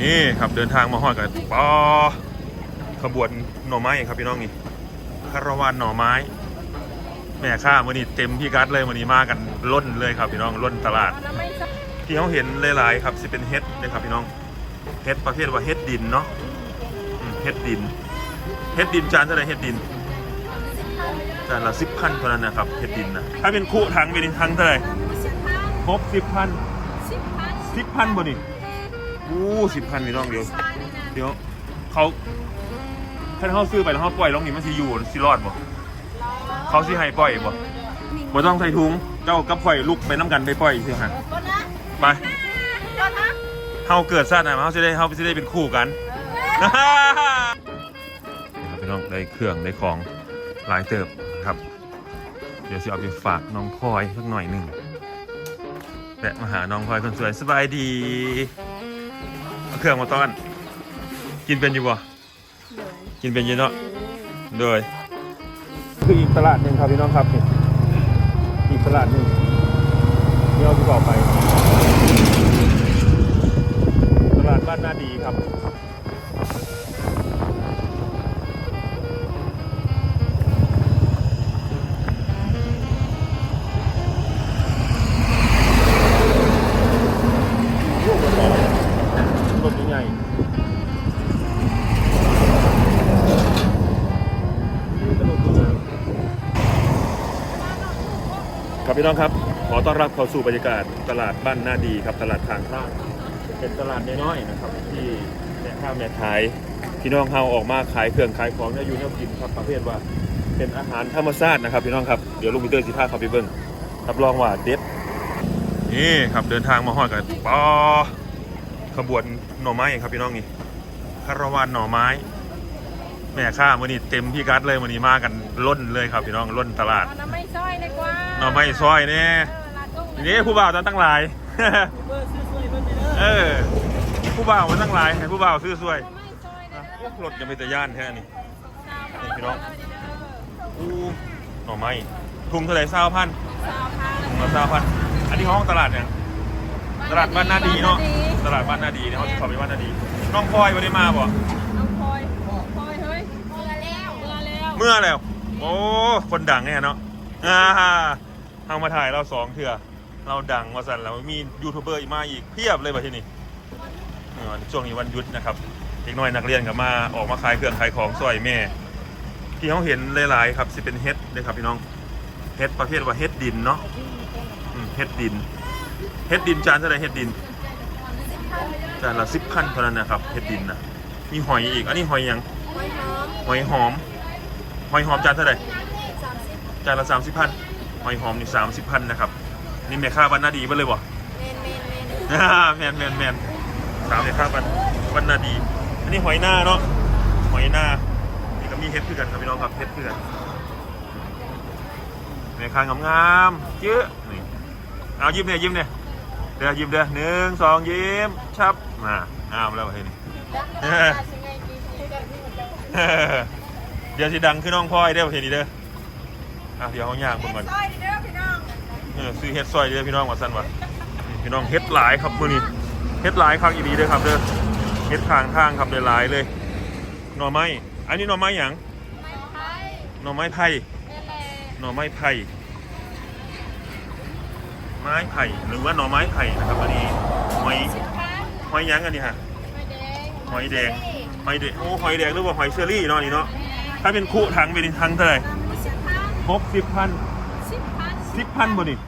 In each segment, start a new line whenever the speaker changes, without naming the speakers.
นี่ครับเดินทางมาฮอดกันปอขบวนหน่อไม้ครับพี่น้องนี่คาราวานหน่อไม้ แม่ข้ามื่อนี้เต็มพี่กัดเลยมื่อนี้มากันล้นเลยครับพี่น้องล้นตลาด ที่เขาเห็นหลายๆครับสิเป็นเฮ็ดนะครับพี่น้องเฮ็ดประเภทว่าเฮ็ดดินเนาะอืมเฮ็ดดินเฮ็ดดินจานเท่าไหร่เฮ็ดดินจานละสิบพันเท่านั้นนะครับเฮ็ดดินนะถ้าเป็นคู่ถังเป็นถังเท่าไหร่ครบสิบพันสิบพันบ่นี่อู้ สิบพันพี่น้องเดียวเดี๋ยวเขาถ้าเขาซื้อไปแล้วเขาปล่อยลงนี่มันสิอยู่สิรอดบ่เขาสิให้ปล่อยบ่บ่ต้องใส่ถุงเจ้ากับปล่อยลูกไปน้ำกันไปปล่อยสิฮะไปเฮาเกิดชาติไหนมาเฮาจะได้เฮาจะได้เป็นคู่กันนี่ครับพี่น้องได้เครื่องได้ของหลายเติบครับ เดี๋ยวสิเอาไปฝากน้องพลอยสักหน่อยหนึ่งแวะมาหาน้องพลอยคนสวยสบายดี เอาเครื่องมาต้อน กินเป็นอยู่บ่กินเป็นอยู่เนาะโดยคืออีกตลาดหนึ่งครับพี่น้องครับนี่อีกตลาดหนึ่งที่เราที่บอกไป ตลาดบ้านนาดีครับ พี่น้องครับ ขอต้อนรับเข้าสู่บรรยากาศตลาดบ้านนาดีครับตลาดทางข้างเป็นตลาดน้อยๆนะครับ ที่แม่ค้าแม่ขายพี่น้องเฮาออกมาขายเครื่องขายของเนี่ยอยู่เนี่ยกินครับประเภทว่า เป็นอาหารธรรมชาตินะครับพี่น้องครับเดี๋ยวลุงปีเตอร์สิพาเขาไปเบิ้งรับรองว่าเด็ดนี่ครับเดินทางมาฮอดกันปอขบวนหน่อไม้ครับพี่น้องนี่คาราวานหน่อไม้ แม่ค้ามื่อนี้เต็มพี่กัดเลยมื่อนี้มากันล้นเลยครับพี่น้องล้นตลาด
น้ำไม่ซอยดีกว่า
หน่อไม้ซอยเนี่ยนี่ผู้บ่าวตั้งหลาย เออ ผู้บ่าวมันตั้งหลายให้ผู้บ่าวซื้อสวยอะโอ้รถยังไม่แต่ย่านแค่นี้นี่พี่น้องอู้หน่อไม้ถุงเท่าไหร่เศร้าพันถุงละเศร้าพันอันนี้ห้องตลาดเนี่ยตลาดบ้านนาดีเนาะ ตลาดบ้านนาดีเนี่ยเขาจะขอไปบ้านนาดี น้องพลอยวันนี้มาบ่
น้องพลอยพลอยเฮ้ยเมื่อแล้ว เมื่อแล้ว
เมื่อแล้วโอ้ คนดังเนี่ยเนาะ อ่าเอามาถ่ายเราสองเถื่อเราดังมาสั่นแล้วมียูทูบเบอร์อีกมาอีกเพียบเลยว่ะที่นี่ช่วงนี้วันหยุดนะครับเด็กน้อยนักเรียนกับมาออกมาขายเครื่องขายของซอยแม่ ที่เขาเห็นหลายๆครับสิเป็นเฮ็ดเลยครับพี่น้องเฮ็ดประเภทว่าเฮ็ดดินเนาะเฮ็ดดินเฮ็ดดินจานเท่าไรเฮ็ดดินจานละสิบพันเท่านั้นนะครับเฮ็ดดินนะมีหอยอีกอันนี้หอยยังหอยหอมหอยหอมจานเท่าไหร่ จานละสามสิบพันหอยหอมนี่สามสิบพันนะครับ นี่แม่ค้าบ้านนาดีเบ้เลยบ่อ่าแมนแมนแมนสามแม่ค้าบ้านบ้านนาดี อันนี้หอยหน้าเนาะหอยหน้านี่ก็มีเฮ็ดคือกันครับพี่น้องครับเฮ็ดคือกันแม่ค้างามๆเยอะนี่เอายิ้มเนี่ยยิ้มเนี่ยเดี๋ยวยิ้มเดี๋ยวหนึ่งสองยิ้มชับมาอ้าวแล้วเห็นนี่เดี๋ยวสิดังขึ้นน้องพลอยเด้อเห็นดีเด้อ อะเดี๋ยวเขาย่างเบิ่งก่อน
ซอยเด้อพี่น้อง
เออซื้อเฮ็ดซอยเด้อพี่น้องว่าซั่นว่านี่พี่น้องเฮ็ดหลายครับมื้อนี้เฮ็ดหลายครั้งอีดีเด้อครับเด้อเฮ็ดทางทางครับได้หลายเลยหน่อไม้อันนี้หน่อไม้หยัง
ไม่ไผ่
หน่อไม้ไผ่
แม่แหละ
หน่อไม้ไผ่ไม้ไผ่หรือว่าหน่อไม้ไผ่นะครับอันนี้หอย
สิบพัน
หอยหยังอันนี้ฮะ
ไม่แดง
หอยแดงหอยแดงโอ้หอยแดงหรือว่าหอยเชอรี่เนาะนี่เนาะถ้าเป็นคู่ถังเป็นถังเท่าไหร่
สิบพัน
หกสิบพัน
สิบพัน
สิบพันบ่นี่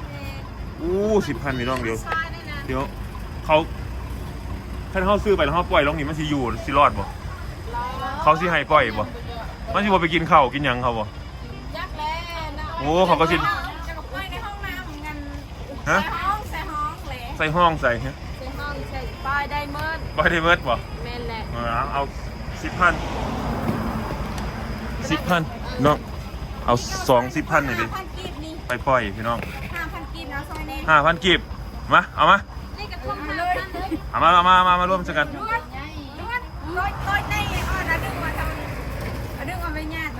อู้สิบพันพี่น้องเดียว
ซอยได้นะ
เดี๋ยวเขาถ้าเขาซื้อไปแล้วเขาปล่อยลงนี่มันสิอยู่สิรอดบ่ เขาสิให้ปล่อยบ่ มันสิบ่ไปกินข้าวกินหยังเขาบ่
ยักษ์แล้วนะ
โอ้เขาก็สิ
จะกับเพื่อนในห้องน้ำเหมือนกัน
ฮะ
ใส่ห้องใส่ห้องเลย
ใส่ห้องใส่ฮะ
ใส่ห้องใส่ปลายไดเมอนด์
บ่ได้เมิดบ่
แม่นแหละ
เออเอาสิบพันสิบพันน้อง เอาสองสิบพันหน่อยดิ
ห้าพันกีบนี่
ไปปล่อยพี่น้อง
ห้าพันกีบนะซอยนี้
ห้าพันกีบมาเอามา
นี่กระทุ่มเลย
เอามาเอามาเอามามาร่วมกัน
นวดนวดร้อยร้อยในอ่อนนะดึงมาทำเอาดึงมาไปญาติ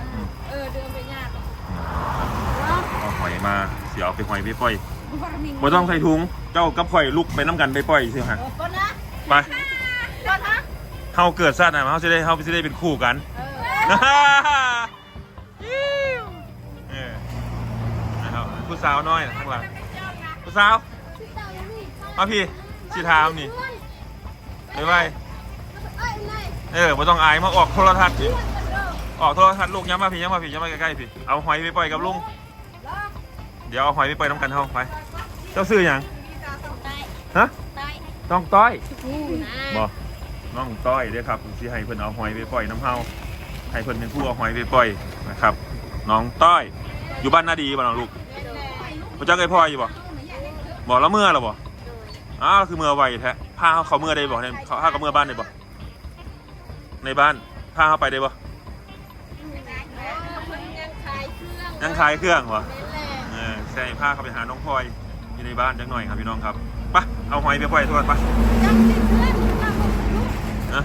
เออดึงไปญาติเนาะ
เอาหอยมาเสียเอาไปหอยไปปล่อย
บ่
บ่ต้องใส่ถุงเจ้ากับข่อยลุกไปน้ำกันไปปล่อยสิฮะ
เออปนนะ
ไป
ก่อนฮะ
เฮาเกิดชาติไหนมาเฮาสิได้เฮาสิได้เป็นคู่กัน สาวน้อยนะข้างหลังผู้สาวมาพี่สิถามนี่ไปไปเออบ่ต้องอายมาออกโทรทัศน์พี่ออกโทรทัศน์ลูกย้ำมาพี่ย้ำมาพี่ย้ำมาใกล้ๆพี่เอาหอยไปปล่อยกับลุงเดี๋ยวเอาหอยไปปล่อยน้ำกันเฮาไปเจ้าซื้อหยังฮะต้องต้อยบ่น้องต้อยเด้อครับสิให้เพิ่นเอาหอยไปปล่อยน้ำเฮาให้เพิ่นเป็นผู้เอาหอยไปปล่อยนะครับ น้องต้อย อยู่บ้านนาดีบ่น้องลูก พระเจ้าเคยพ่ออยู่บ่บอกแล้วเมื่อหรอบ่อ้าวคือเมื่อไวแท้พาเขาเขาเมื่อได้บ่เนี่ยเขาพาเขาเมื่อบ้านได้บ่ในบ้านพาเขาไปได้บ่ยังขายเครื่องบ่เออใช่พาเขาไปหาน้องพลอยอยู่ในบ้านจังหน่อยครับพี่น้องครับปะเอาหอยไปปล่อยทุกคนไปนะ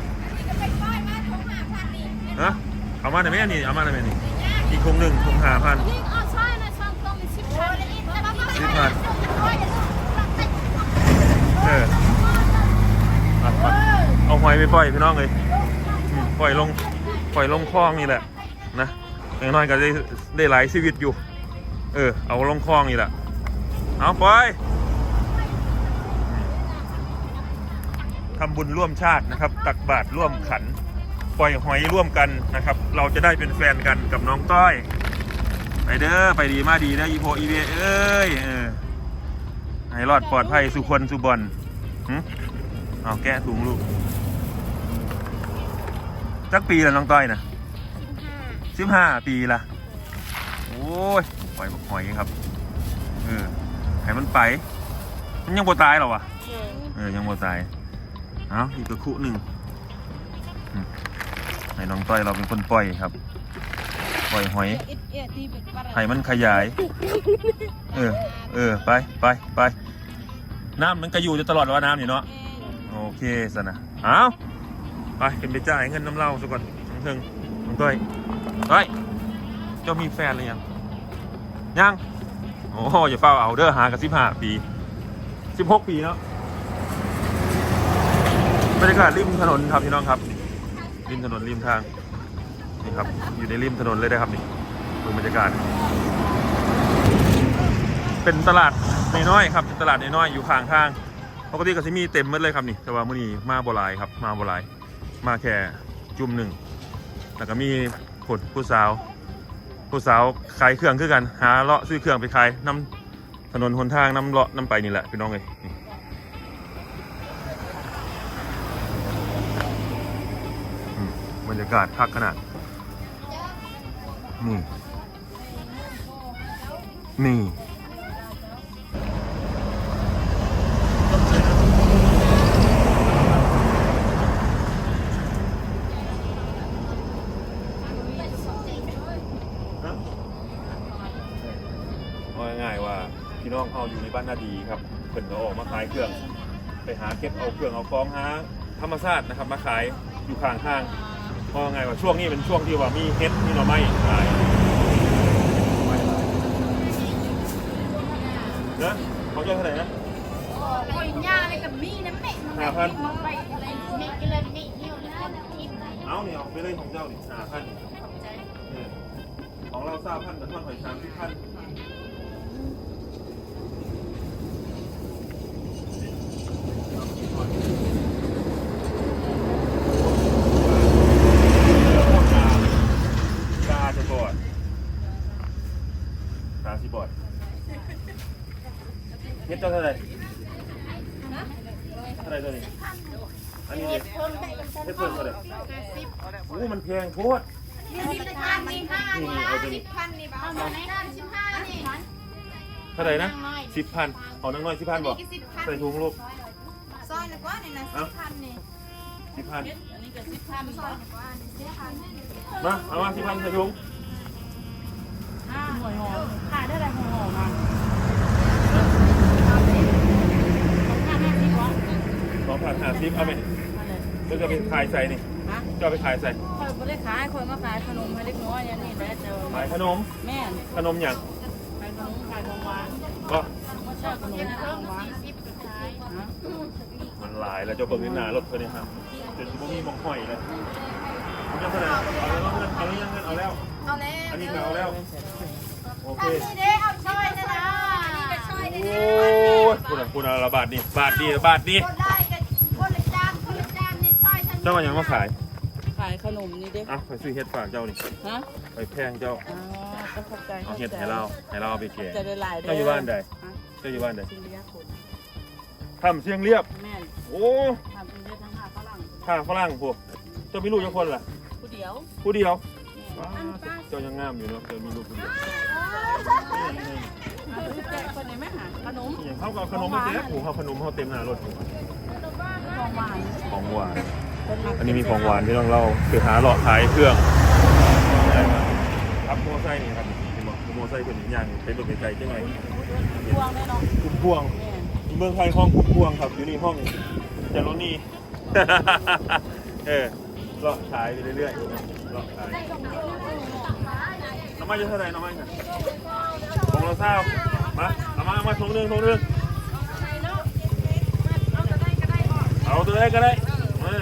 นะเอามาหน่อยไหมนนี่ เอามาหน่อยไหมนี่ อีกคงหนึ่งคงหาพัน เอออะอะเอาหอยไปปล่อยพี่น้องเลยปล่อยลงปล่อยลงคลองนี่แหละนะอย่างน้อยก็ได้ได้หลายชีวิตอยู่ เออ เอาลงคลองนี่แหละเอาปล่อยทำบุญร่วมชาตินะครับ ตักบาตรร่วมขัน ปล่อยหอยร่วมกันนะครับ เราจะได้เป็นแฟนกันกับน้องต้อย ไปเด้อไปดีมาดีนะอีโพอีเวเอ้ยเออให้รอดปลอดภัยสุคนสุบอนหึเอาแกะถุงลูกจักปีแล้วน้องต้อยนะสิบห้าปีละโอ้ยปล่อยบักหอยครับเออให้มันไป มันยังบ่ตายหรอวะเออยังบ่ตายเอาอีกกระคุหนึ่งอืมให้น้องต้อยเราเป็นคนปล่อยครับ ปล่อยหอย ให้มันขยาย เออ เออ ไปไปไป น้ำมันก็อยู่จะตลอดว่าน้ำนี่เนาะ โอเคสนะเอาไปเป็นไปจ่ายเงินน้ำเหล้าสักก่อนน้องเทิงน้องต้อยเฮ้ยเจ้ามีแฟนหรือยัง ยัง โอ้อย่าเฝ้าเอาเด้อหากันสิบห้าปีสิบหกปีเนาะบรรยากาศริมถนนครับพี่น้องครับ ริมถนนริมทางนี่ครับ อยู่ในริมถนนเลยนะครับนี่ ดูบรรยากาศ เป็นตลาดน้อยๆครับเป็นตลาดน้อยๆอยู่ข้างทางปกติก็จะมีเต็มหมดเลยครับนี่แต่ว่ามื้อนี้มาบ่หลายครับ มาบ่หลาย มาแค่จุ่มหนึ่งแล้วก็มีผลผู้สาว ผู้สาวขายเครื่องคือกัน หาเลาะซื้อเครื่องไปขายนำถนนหนทางนำเลาะนำไปนี่แหละพี่น้องเลยบรรยากาศคักขนาดนี่ นี่ว่าง่ายว่าพี่น้องเขาอยู่ในบ้านนาดีครับเพิ่นก็ออกมาขายเครื่อง ไปหาเก็บเอาเครื่องเอาของหาธรรมชาตินะครับมาขายอยู่ข้างทางเพราะง่ายว่าช่วงนี้เป็นช่วงที่ว่ามีเฮ็ดมีหน่อไม้ขาย นะเขาเยอะเท่าไหร่นะห้าพันเอาเนี่ยเอาไปเลยของเจ้านี่ห้าพันเนี่ยของเราสามพันกับทอดหอยสามสิบพันกาจะบอดกาสิบอดเฮ็ดเจ้าเท่าไหร่เท่าไหร่ตัวนี้อันนี้เด็กเฮ็ดเพิ่มเท่าไหร่โอ้มันแพงโคตร นี่นี่เอาตัวนี้เท่าไหร่นะ สิบพันเอานังน้อยสิบพันบอกใส่ถุงลูก
ซอยละกว่านี่นะสิบพันนี่
สิบพัน
ซอยละกว่านี่สิบพัน
มาเอามาสิบพันใส่ถุง
ขายได้อะไรห่อมา
สองพันห้าสิบเอาไหมก็จะไปขายใส่นี่
ฮะ
จะเอาไปขายใส่
คอยไม่ได้ขายคอยมาขายขนมให้เล็กน้อยอย่างนี้แหละเจอ
ขายขนม
แม่
ขนมอย่าง
ขายขนมขายของหวาน
ก็
ไม่ใช่ขนมของหวานฮะ
มันหลายแล้วเจะเบิ่งในหน้ารถเพิ่นนี่ครับจนสิบ่มีหมองห้อยเลยเอาจังซั่นน่ะเอาแล้วเงินเอาแล้วยังเงินเอาแล้ว
เอาแล้ว
อันนี้ก็เอาแล้ว โอเค
นี่เด้เอาช่อยนะนะนี่ก็ช่อย
โอ
ได้้
ยคุณอะคุณเอาละบาทนี่บาทนี่บาทนี่
คนได้กันคนละจานคนละจานนี่ช่อยฉัน
เจ้าว่าหยังมาขาย
ขายขนมนี่เด้
อะไปซื้อเฮ็ดฝากเจ้านี่
ฮะ
ไปแพงเจ้า
อ๋อก็เข้าใจ
เอาเฮ็ดให้เราให้เราเอาไปแกง
จะได้หลายเด้
เจ้าอยู่บ้านใด
ฮะ
เจ้าอยู่บ้านใด
จริงเรียกคน
ทำเสียงเรียบ
แม่น
โอ้
ทำจริงเรียกทั้งหาฝรั่ง
ข้างฝรั่งพวกเจ้ามีลูกจักคนล่ะ
ผู้เดียว
ผู้เดียว
แม่
ว้าวเจ้ายังงามอยู่เนาะเจ้ามีลูกผู้เดียว
เอาไปแจกคนในแม่หาขนม
อย่างเขาก็เอาขนมมาแจกผูเขาขนมเขาเต็มหน้ารถอยู่
ของหวาน
ของหวาน
เป็นมัก
อันนี้มีของหวานที่ต้องเราคือหาหลอดขายเครื่องครับโมอไซค์นี่ครับเห็นบอกโมอไซค์เป็นอย่างไปเบิกไกลๆใช่ไหม
พวงแน่นอน
คุ้มพวง เมืองไทยห้องคุ้มพวงครับ อยู่นี่ห้องเจารนี่ เออเลาะขายไปเรื่อยๆเลาะขายน้ำมันจะเท่าไหร่น้ำมันกันของเราเศร้ามาน้ำมันมาทงหนึ่องทงหนึ่องเอาตัวไหนก็ได้มา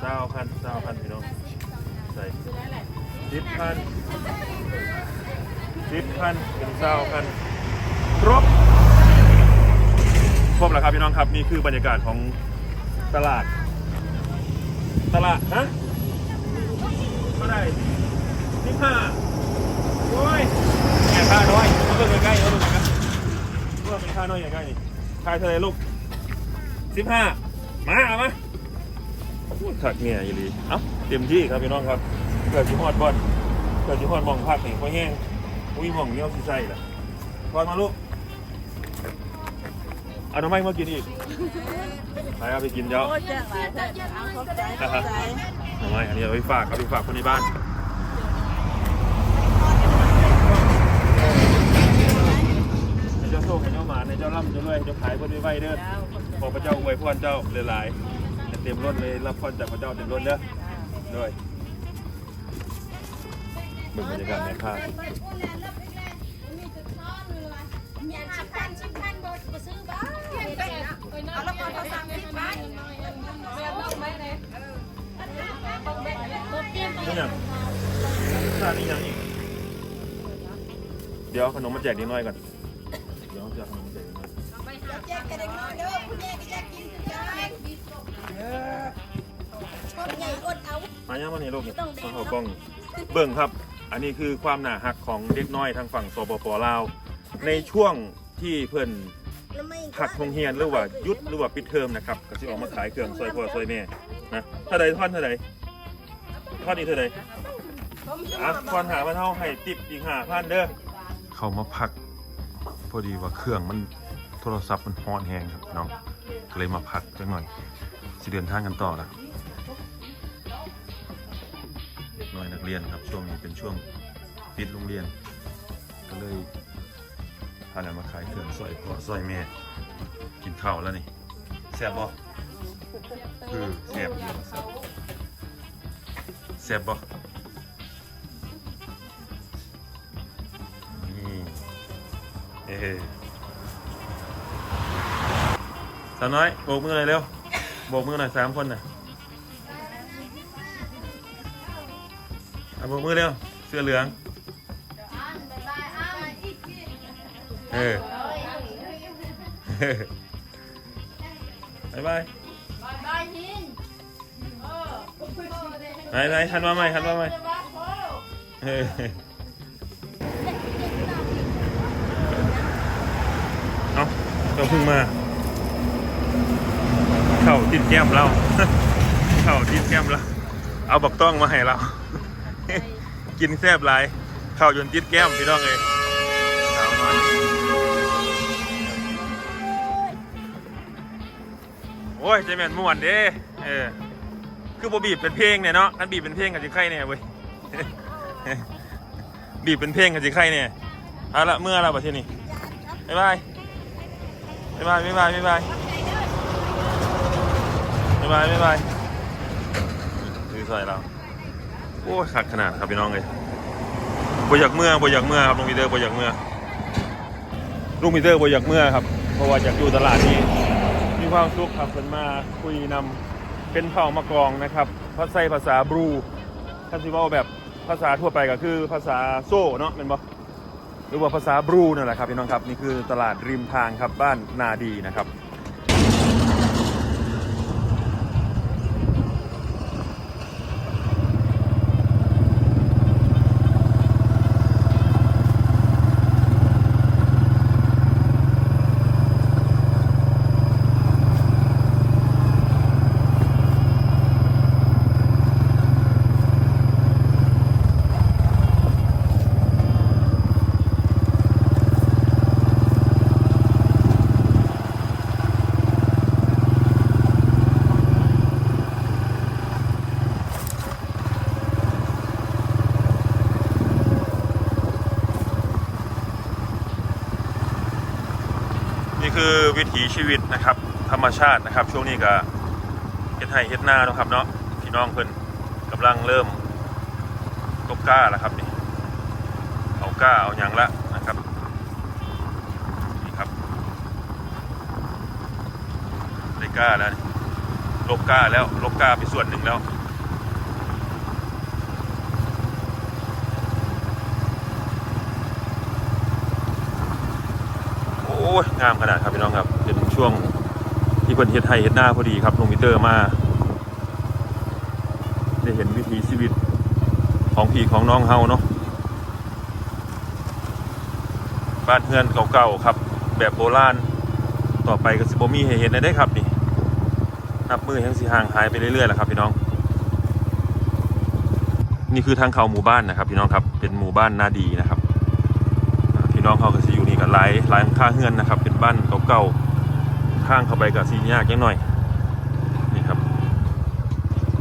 เศร้าพันเศร้าพันพี่น้องใส่สิบพัน สิบพันเป็นเศร้าพันครบครบแล้วครับพี่น้องครับนี่คือบรรยากาศของตลาด ตลาดฮะเท่าไหร่สิบห้าโอ้ยแอบค่าน้อยเอาตัวใกล้ๆเอาตัวใกล้ๆว่าเป็นค่าน้อยอย่างใกล้นี่ค่าเท่าไรลูกสิบห้ามาเอามาพูดขัดเนี่ยอีหลีเอ้าเต็มที่ครับพี่น้องครับเกิดจิฮอดบอลเกิดจิฮอดมองภาคนี่พอแห้ง อุ้ยมองเงี้ยสิใส่ละบอลมาลูกเอาน้ำมันมากินอีกไปเอาไปกินเจ้า
โอ้ยแจกหลายแจกเอาเข้าใจเข้าใจ
น้ำมันอันนี้เอาไปฝากเอาไปฝากคนในบ้านให้เจ้าโชคให้เจ้าหมาให้เจ้าร่ำเจ้ารวยเจ้าขายคนไวๆเด้อ
เจ้าเข้าใจ
ขอพระเจ้าอวยพรเจ้าหลายๆให้เต็มรถเลยรับพรจากพระเจ้าเต็มรถเด้อด้วย เบิ่งบรรยากาศแม่ค้า
ชิบพันชิบพันบดมาซื้อบ้านเอาแล้วก็เขาสั่งชิบพันแม่บอกไหมเนี่ย
นี่ยังค่านี่ยังอีกเดี๋ยวเอาขนมมาแจกนิดหน่อยก่อน เดี๋ยวจะเอาขนมมาแจกนิดหน่อย
แจกกันเด็กน้อยเด้อคุณแม่ก็แจกกินกันชอบใหญ่อดเอา
มาย่ามานี่ลูกนี่มาเข้ากล้อง เบิ่งครับ อันนี้คือความหนาหักของเด็กน้อยทางฝั่งสปปลาว ในช่วงที่เพิ่นพักโรงเรียนหรือว่ายุดหรือว่าปิดเทอมนะครับก็สิออกมาขายเครื่องซอยพ่อซอยแม่นะเท่าใดท่อนเท่าใดท่อนนี้เท่าใดอะท่อนหามาเท่าให้ติปอีกหาพันเด้อเขามาพัก พอดีว่าเครื่องมันโทรศัพท์มันฮอนแฮงครับน้องก็เลยมาพักจังหน่อยสิเดินทางกันต่อละ ด็กน้อยนักเรียนครับ ช่วงนี้เป็นช่วงปิดโรงเรียน ก็เลยพากันมาขายเครื่องซอยพ่อซอยแม่ กินข้าวแล้วนี่แซ่บบ่คือแซ่บอยู่แซ่บบ่นี่เอ้สาวน้อยโบกมือหน่อยเร็วโบกมือหน่อยสามคนน่ะ เอาบกมือเร็ว เสื้อเหลือง เออ บายบายไหนไหนหันมาใหม่หันมาใหม่เออเอาเราเพิ่งมา เข่าติดแก้มเรา เข่าติดแก้มเรา เอาบักต้องมาให้เรา กินแซ่บหลายข้าวยนติดแก้มพี่น้องเลยสาวน้อยโอ้ยใจแม่นม่วนเด้เออคือบบีบเป็นเพลงเนี่ยเนาะอันบีบเป็นเพลงกับจิไข่เนี่ยเว้ยบีบเป็นเพลงกับจิไข่เนี่ยเอาละเมื่อเราไปที่นี่บ๊ายบายบ๊ายบายบ๊ายบายบ๊ายบายบ๊ายบายบ๊ายบายคือซอยเรา โอ้ยขัดขนาดครับพี่น้องเลยบอยากเมื่อบอยากเมื่อครับลุงพีเตอร์บอยากเมื่อลุงพีเตอร์บอยากเมื่อครับเพราะว่าอยากอยู่ตลาดนี้มีความสุขครับเพิ่นมาคุยนำเป็นเผ่ามะกรองนะครับภาษาภาษาบรูท่านสิเว่าแบบภาษาทั่วไปก็คือภาษาโซ่เนาะเป็นบ่หรือว่าภาษาบรูนั่นแหละครับพี่น้องครับนี่คือตลาดริมทางครับบ้านนาดีนะครับ นี่คือ วิถีชีวิตนะครับ ธรรมชาตินะครับ ช่วงนี้ก็เฮ็ดไห้เฮ็ดหน้านะครับเนาะพี่น้องเพิ่นกำลังเริ่มตบก้าแล้วครับนี่เอาก้าเอาหยังละนะครับนี่ครับได้ก้าแล้วลบก้าแล้วลบก้าไปส่วนหนึ่งแล้วโอ้ยงามขนาดครับพี่น้องครับ เป็นช่วงที่เพิ่นเฮ็ดไทยเฮ็ดหน้าพอดีครับลงมิเตอร์มาได้เห็นวิถีชีวิตของพี่ของน้องเฮาเนาะบ้านเฮือนเก่าๆครับ แบบโบราณต่อไปก็สิบ่มีให้เห็นได้ครับนี่นับมือยังสิห่างหายไปเรื่อยๆแหละครับพี่น้อง นี่คือทางเข้าหมู่บ้านนะครับ พี่น้องครับเป็นหมู่บ้านนาดีนะครับพี่น้องเขาก็สิอยู่นี่กับหลายหลายข้าเฮือนนะครับ เป็นบ้านเก่าๆ ข้างเข้าไปกับสียากยังหน่อยนี่ครับ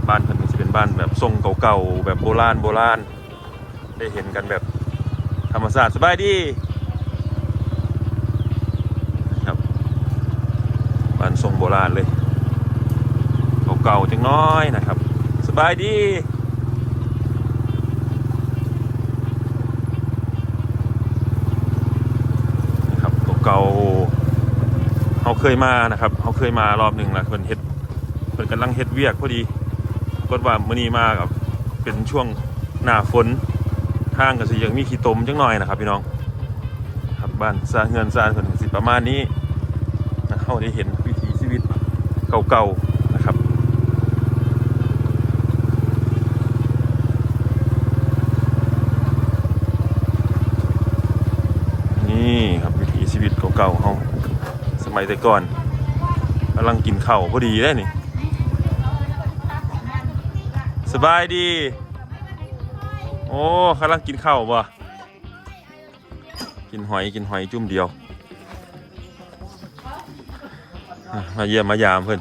บ้านเพิ่นก็จะเป็นบ้านแบบทรงเก่าๆแบบโบราณโบราณได้เห็นกันแบบธรรมศาสตร์สบายดีครับบ้านทรงโบราณเลยเก่าๆจังน้อยนะครับ สบายดีครับเก่า เขาเคยมานะครับเขาเคยมารอบหนึ่งแล้วเพิ่นเฮ็ดเพิ่นกำลังเฮ็ดเวียกพอดีรากฏว่ามื้อนี้มากับเป็นช่วงหน้าฝนข้างก็สิยังมีขี้ตมจังหน่อยนะครับ พี่น้องครับบ้านสร้างเงินสร้างเพิ่นสิประมาณนี้นะเฮาได้เห็นวิถีชีวิตเก่าๆนะครับนี่ครับวิถีชีวิตเก่าๆเขา มัยแต่ก่อนกำลังกินข้าวพอดีได้นี่ สบายดี โอ้กำลังกินข้าวบ่กินหอยกินหอยจุ่มเดียวอะมาเยี่ยมมายามเพื่อน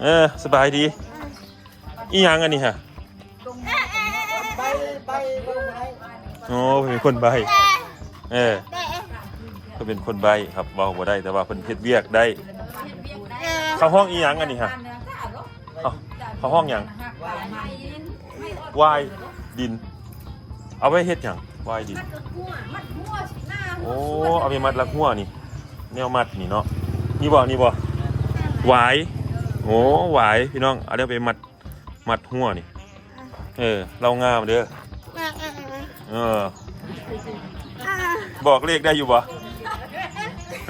เออสบายดี อีหยังอันนี้ฮะโอ้เป็นคนใบ เออ เขาเป็นคนใบครับเว้าบ่ได้แต่ว่าเพิ่นเฮ็ดเวียกได้ เข้าห้องอีหยังอันนี้ฮะเข้าเข้าห้องหยังวายดิน เอาไว้เฮ็ดหยังวายดิน โอ้เอาไปมัดลักหัวนี่ แนวมัดนี่เนาะนี่บ่นี่บ่หวายโอ้หวายพี่น้องเอาเดี๋ยวไปมัดมัดหัวนี่ เออ เรางามเด้อเออ บอกเลขได้อยู่บ่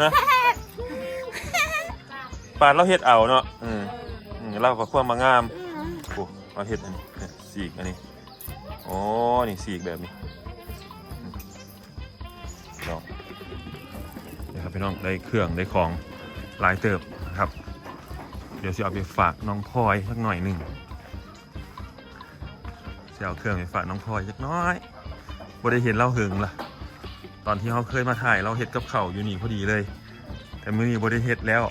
ฮะปานเราเฮ็ดเอาเนาะอืมอืมเราก็ความมางามโอ้เราเฮ็ดอันนี้สีกอันนี้อ๋อนี่สีกแบบนี้อืมเนาะเดี๋ยวครับพี่น้องได้เครื่องได้ของหลายเติบนะครับ เดี๋ยวสิเอาไปฝากน้องพลอยสักหน่อยหนึ่งสิเอาเครื่องไปฝากน้องพลอยสักน้อยบ่ได้เห็นเราหึงล่ะ ตอนที่เขาเคยมาถ่ายเราเห็ดกับเขาวอยู่นี่พอดีเลย แต่มื้อนี้บ่ได้เห็ดแล้ว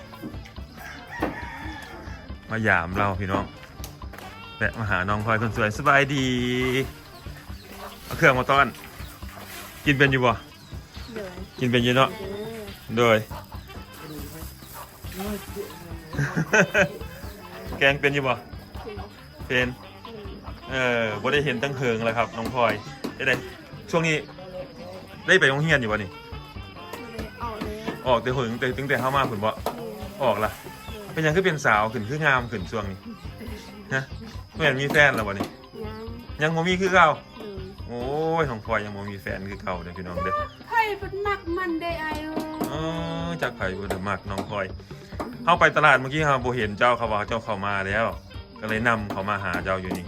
มาหยามเราพี่น้องแวะมาหาน้องพลอยคนสวยสบายดีเอาเครื่องมาต้อน กินเป็นอยู่บ่กินเป็นอยู่เนาะโดย แกงเป็นอยู่บ่เป็นเออบ่ได้เห็นตั้งเฮิงแล้วครับ น้องพลอยได้ไดช่วงนี้ ได้ไปโรงเรียนอยู่บ่นี่ออกแต่หึงแต่ตั้งแต่เข้ามาผุนบ่ออกละเป็นหยังคือเป็นสาวขึ้นคืองามขึ้นช่วงนี้ฮะแม่นมีแฟนแล้วบ่นี่
ยัง
ยังบ่มีคือเก่า
เลย
โอ้ยของพลอยยังบ่มีแฟนคือเก่าเด้อพี่น้องเด้อ
ไพ่เป็นมักมันได้ไอ้เออ
อ๋อจากไผบ่ได้มักน้องพลอยเข้าไปตลาดเมื่อกี้เราบ่เห็นเจ้าเขาว่าเจ้าเข้ามาแล้ว ก็เลยนำเขามาหาเจ้าอยู่นี่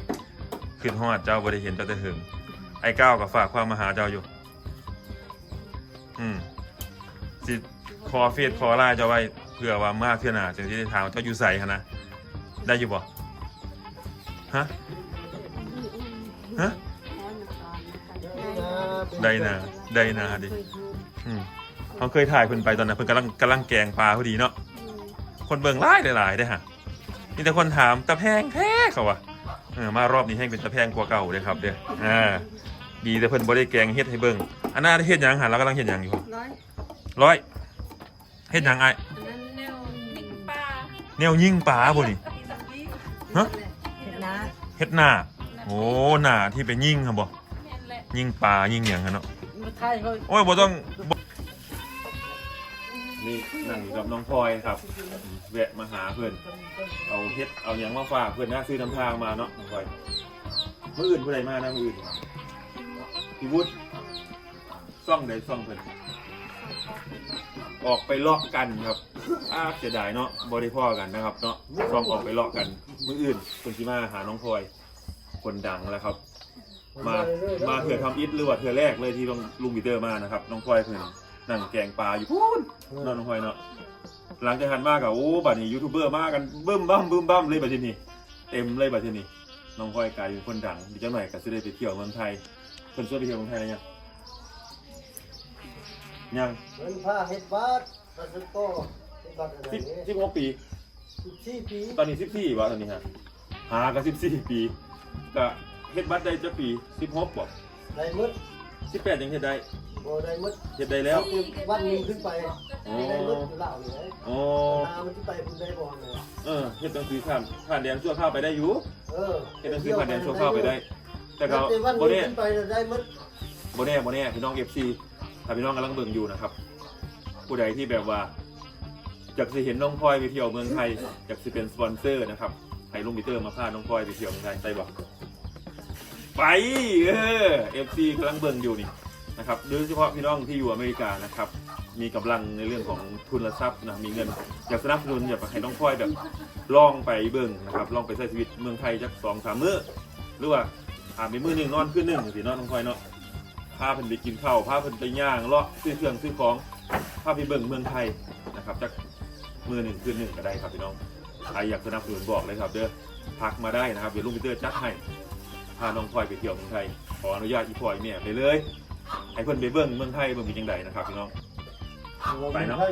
ขึ้นฮอดเจ้าบ่ได้เห็นเจ้าแต่หึงไอ้ก้าวก็ฝากความมาหาเจ้าอยู่ สิขอเฟซขอไลน์เจ้าไว้เผื่อว่ามาเทื่อหน้าจังสิได้ถามว่าเจ้าอยู่ไสหั่นนะได้อยู่บ่ฮะฮะ ได้นะได้นะดิ อืมเขาเคยถ่ายเพิ่นไปตอนนั้นเพิ่นกำลังกำลังแกงปลาพอดีเนาะคนเบิ่งหลายหลายๆได้อฮะมีแต่คนถามตะแพงแท้เขาว่ะเออมารอบนี้ให้เป็นตะแพงกว่าเก่าเด้อครับเด้ออ่าดีแต่เพิ่นบ่ได้แกงเฮ็ดให้เบิ่งอันน่าเฮ็ดหยังหาเรากำลังเฮ็ดหยังอยู่
ร้อย
ร้อยเฮ็ดหยังไอ้
อันนั้นแนว
นิ่งปลา
แนวยิงปลาบ่นี่ฮะ
เห็นนะ
เฮ็ดหน้าโอ้หน้าที่ไปยิงครับบ่
แม่นแหละ
ยิงปลายิงหยังกันเนาะ
มาไทยเขา
โอ้ยบ่ต้องบ่นี่นั่งอยู่กับน้องพลอยครับแวะมาหาเพื่อนเอาเฮ็ดเอาหยังมาฝากเพื่อนนะซื้อน้ำทางมาเนาะน้องพลอยมื้ออื่นผู้ใดมานะมื้ออื่นพี่วุฒิซ่องใดซ่องเพิ่น ออกไปเลาะกันครับอ้าเสียดายเนาะบ่ได้พ่อกันนะครับ เนาะซ่องออกไปเลาะกันมืออื่นเพิ่นสิมาหาน้องพลอย คนดังแล้วครับ มามาเถื่อทำอิฐหรือว่าเถื่อแรกเลยที่ลงลุงบีเตอร์มานะครับน้องพลอยเพิ่อนนั่งแกงปลาอยู่พูนเนาะน้องพลอยเนาะหลังจากหันมากับโอ้บัดนี้ยูทูบเบอร์มากันบึ้มบ้ามบึ้มบ้ามเลยบัดทีนี้เต็มเลยบัดทีนี้น้องพลอยกลายเป็นคนดังดีจังหน่อยก็สิได้ไปเที่ยวเมืองไทยเพิ่วนไปเที่ยวเมืองไทยแล้วยัง ยัง
เงินผ้าเฮ็ดบัตรบัตรสโก้เฮ็ดบัตรอะไร
สิบ
นี้
สิบหกปี
สิบสี่ปี
ตอนนี้สิบสี่วะตอนนี้ฮะหาก็สิบสี่ปีก็เฮ็ดบัตรได้จะปีสิบหกบอก
ได้หมด
สิบแปดยังเฮ็ดได้
บ่ได้หมด
เฮ็ดได้แล้ว
วันหนึงขึ้นไป
โอ้
ได้หมดเหล่านี่นะ
โอ้
นามันที่ไปคุณได้บ่เลย
เออเฮ็ดหนังสือผ่านผ่านแดนชั่วข้าวไปได้อยู่
เออ
เฮ็ดหนังสือผ่านแดนชั่วข้าวไปได้ แต่ก็
แต่วัน
บ่
หนึ
แน่
งขึ้นไปได้หมด
บ่แน่บ่แน่พี่น้อง FC ถ้าพี่น้องกำลังเบิ่งอยู่นะครับ ผู้ใดที่แบบว่าอยากสิเห็นน้องพลอยไปเที่ยวเมืองไทยอยากสิเป็นสปอนเซอร์นะครับให้ลุงปีเตอร์มาพาน้องพลอยไปเที่ยวเมืองไทยได้บ่ไปเออ FC กำลังเบิ่งอยู่นี่นะครับโดยเฉพาะพี่น้องที่อยู่อเมริกานะครับ มีกำลังในเรื่องของทุนทรัพย์นะมีเงินอยากสนับสนุนอยากให้น้องพลอยแบบลองไปเบิ่งนะครับลองไปใช้ชีวิตเมืองไทยจักสองสามมื้อหรือว่าถามไปมื้อหนึ่งนอนคืนหนึ่งสินอนน้องพลอยเนาะ พาเพิ่นไปกินข้าวพาเพิ่นไปย่างเลาะซื้อเครื่องซื้อของพาไปเบิ่งเมืองไทยนะครับจักมื้อหนึ่งคืนหนึ่งก็ได้ครับพี่น้องใครอยากสนับสนุนบอกเลยครับเด้อพักมาได้นะครับเดี๋ยวลุงพีเตอร์จัดให้พาน้องพลอยไปเที่ยวเมืองไทยขออนุญาตอีพลอยเนี่ยไปเลยให้เพิ่นไปเบิ่งเมืองไทยเบิ่งเป็นจังไดนะครับพี่น้อง ไปเนาะ
ให้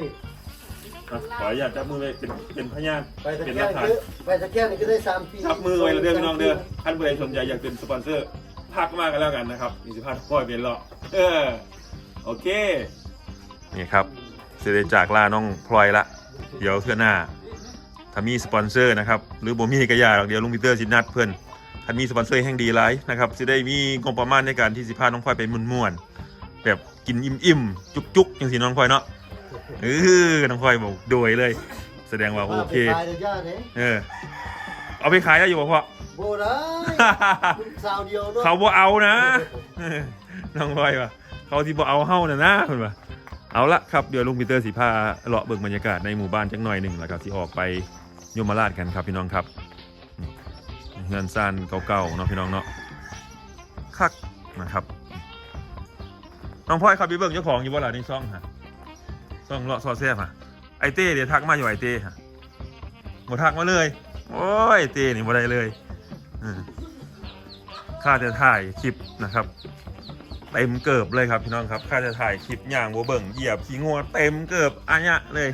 อะขออนุญาตจับมือไว้เป็นเป็นพยาน
ไปตะ
เป็น
แก
ห
ร
ลั
ง
กฐาน
คือไปตะแกรงนี่ก็ได้สามปี
จับมือไว้แล้วเด้อพี่น้องเด้อท่านผู้ใดสนใจอยากเป็นสปอนเซอร์ พักมากันแล้วกันนะครับมีสิพาพ่อยเป็นเลาะเออโอเค นี่ครับเสด็จจากลาน้องพลอยละ เดี๋ยวเพื่อหน้า ถ้ามีสปอนเซอร์นะครับ หรือบ่มีกระยาหรอกเดี๋ยวลุงพีเตอร์สินัดเพื่อนถ้ามีสปอนเซอร์แห่งดีไลฟ์นะครับจะได้มีงบประมาณในการที่สิพาน้องพลอยไปม่วนๆแบบกินอิ่มๆจุกๆอย่างที่น้องพลอยเนาะเออน้องพลอยบอกโดยเลย แสดงว่าโอเค
ตายเลยย่าเนี่ย
เออเอาไปขายได้อยู่บ่พ่อ
โบได้มึงสาวเดียวเนาะ
เขาบ่เอานะเออน้องพลอยว่ะเขาที่บ่เอาเฮ้าน่ะนะคุณว่ะเอาละครับเดี๋ยวลุงปีเตอร์สีพาเลาะเบิ่งบรรยากาศในหมู่บ้านจักหน่อยหนึ่งแล้วก็สิออกไปยมราชกันครับพี่น้องครับอืมเงินซ่านเก่าๆเนาะพี่น้องเนาะคักนะครับน้องพลอยขับไปเบิ่งเจ้าของอยู่บ่ล่ะในซ่องฮะซ่องเลาะซอแซ่บฮะไอเต้เดี๋ยวทักมาอยู่ไอเต้ฮะบ่ทักมาเลย โอ้ยเต้นี่บ่ได้เลย อืมค่าจะถ่ายคลิปนะครับ เต็มเกิบเลยครับพี่น้องครับค่าจะถ่ายคลิปย่างวัวเบิ่งเหยียบขี้งัวเต็มเกิบอันเนี้ยเลย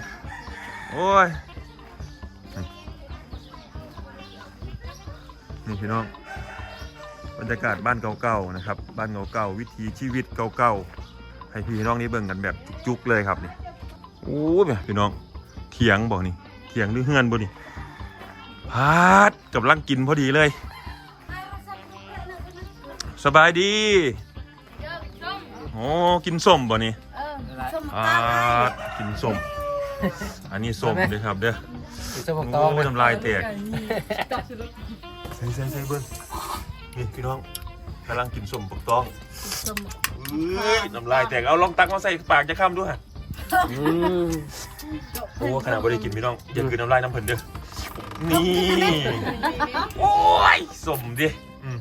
โอ้ยนี่พี่น้องบรรยากาศบ้านเก่าๆนะครับ บ้านเก่าๆวิถีชีวิตเก่าๆให้พี่น้องนี่เบิ่งกันแบบจุกๆเลยครับนี่โอ้ยพี่น้องเถียงบอกนี่เถียงหรือเฮือนบ่นี่พาดกับลังกินพอดีเลย สบายดี
เยอะส้ม
โอ้กินส้มบ่นี่
เออส้
ส้ม
อ่า
ตาล
กินส้ม อันนี้ส้มด้วยครับเด้อ
กินส้ม
โอ
ตอง้
ยน้ำลายแตกใส่ใส่ใส่เบิ้งนี่พี่น้องกำลังกินส้มปกตองเอ้ยน้ำลายแตกเอาลองตักมาใส่ปากจะข้ามด้วย
อืม
โอ้ขนาดไม่ได้กินพี่น้องอย่าคืนน้ำลายน้ำเพิ่นเด้อนี่โอ้ยส้มดิอืม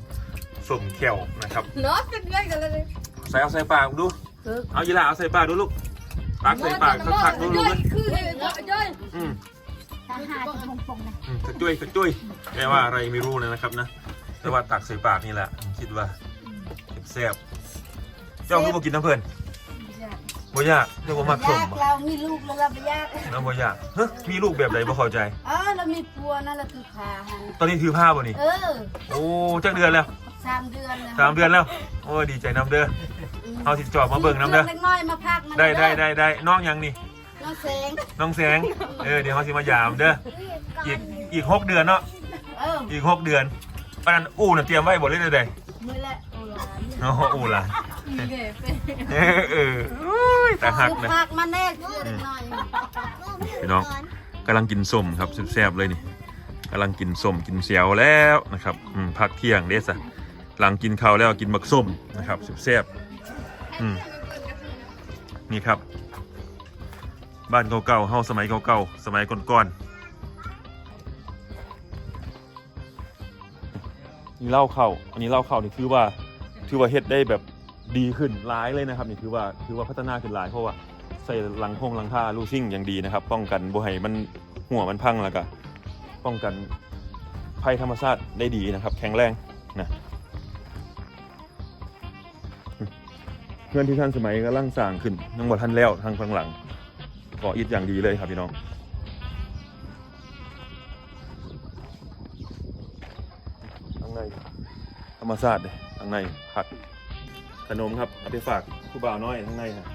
ส้มแขวนะครับ
เนาะเป็นเรื่องกันเลย
ใส่เอาใส่ปากดู เอายีราเอาใส่ปากดูลูกตักใส่ปากสักๆดูลูกเลย
คือเลยย่อย
อืม
ทหารจะปงๆนะ
อืมกระจุยกระจุยแปลว่าอะไรไม่รู้เลยนะครับนะแต่ว่าตักใส่ปากนี่แหละผมคิดว่าแซ่บๆเจ้าคือบ่กินน้ำเพิ่นบ่ยากเรียกว่ามักส้ม
ยาก
บ่
เรามีลูกแล้วเราไปยาก
น้ำบ่ยากเฮ้ยมีลูกแบบใดบ่เข้าใจ
อ๋อเรามีปัวนั่นแหละคือขาหัน
ตอนนี้ถือผ้าบ่นี่
เออ
โอ้จักเดือนแล้ว
สามเดือนแล้ว
สามเดือนแล้ว โอ้ยดีใจน้ำเด้อเอาสิจอบมาเบิ่งน้ำเด้อ
เล็กน้อยมาพักมัน
ได้ได้ได้ได้น้องยังนี่
น้องแสง
น้องแสง เออเดี๋ยวเขาสิมายามเด้อ อีกอีกหกเดือนเนาะ
เออ
อีกหกเดือนปานนั้นอู้น่ะเตรียมไว้บ่เลยเด้อ
มือละ
เนาะอู้ล่ะเออเออโอ้ยแต่หัก
คือ
นะ
พักมันแน่คือเล็กน้อย
พี่น้องกำลังกินส้มครับแซ่บๆเลยนี่กำลังกินส้มกินเสียวแล้วนะครับอืมพักเที่ยงเด้ซะ หลังกินข้าวแล้วกินบักส้มนะครับแซ่บๆอืมนี่ครับ บ้านเก่าๆเฮาสมัยเก่าๆสมัยก่อนๆนี่เล่าเข้าอันนี้เล่าเข้านี่คือว่าถือว่าเฮ็ดได้แบบดีขึ้นหลายเลยนะครับ นี่ถือว่าถือว่าพัฒนาขึ้นหลายเพราะว่าใส่หลังพงหลังคาลูซิ่งอย่างดีนะครับ ป้องกันบ่ให้มันหัวมันพังแล้วก็ป้องกันภัยธรรมชาติได้ดีนะครับ แข็งแรงนะ พื่อนที่ท่านสมัยก็ล่างสร้างขึ้นยังบ่ทันแล้วทางข้างหลังก่ออิฐอย่างดีเลยครับพี่น้องข้างในธรรมชาสติเลยข้างในผักขนมครับเอาไปฝากผู้บ่าวน้อยข้างในครับ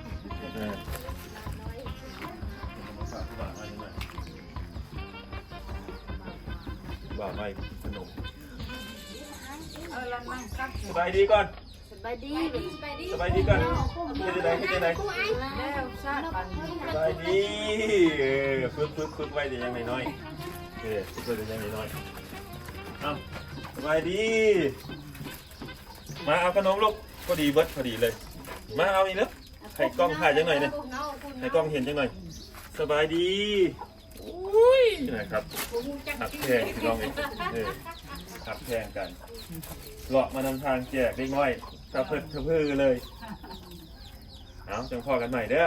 บ่าวไม่ขนมสบายดีก่อน
บายดี
สบายดีก่อนเป็นยังไงเป็นยังไง
แล้วชาติปัน
สบายดีเออฝึกฝึกฝึกไว้แต่ยังน้อยๆเออฝึกไว้แต่ยังน้อยๆอ้าวสบายดี มาเอาขนมลูกพอดีเบิดพอดีเลย มาเอาอีกเนอะให้กล้องถ่ายจังหน่อยเนี่ยให้กล้องเห็นจังหน่อย สบายดีอุ้ยนะครับหักแพงพี่น้องเองเออหักแพงกันเลาะมานำทางแจกเล็กน้อย กระเพิดกระพือเลย เอาจังพอกันใหม่เด้อ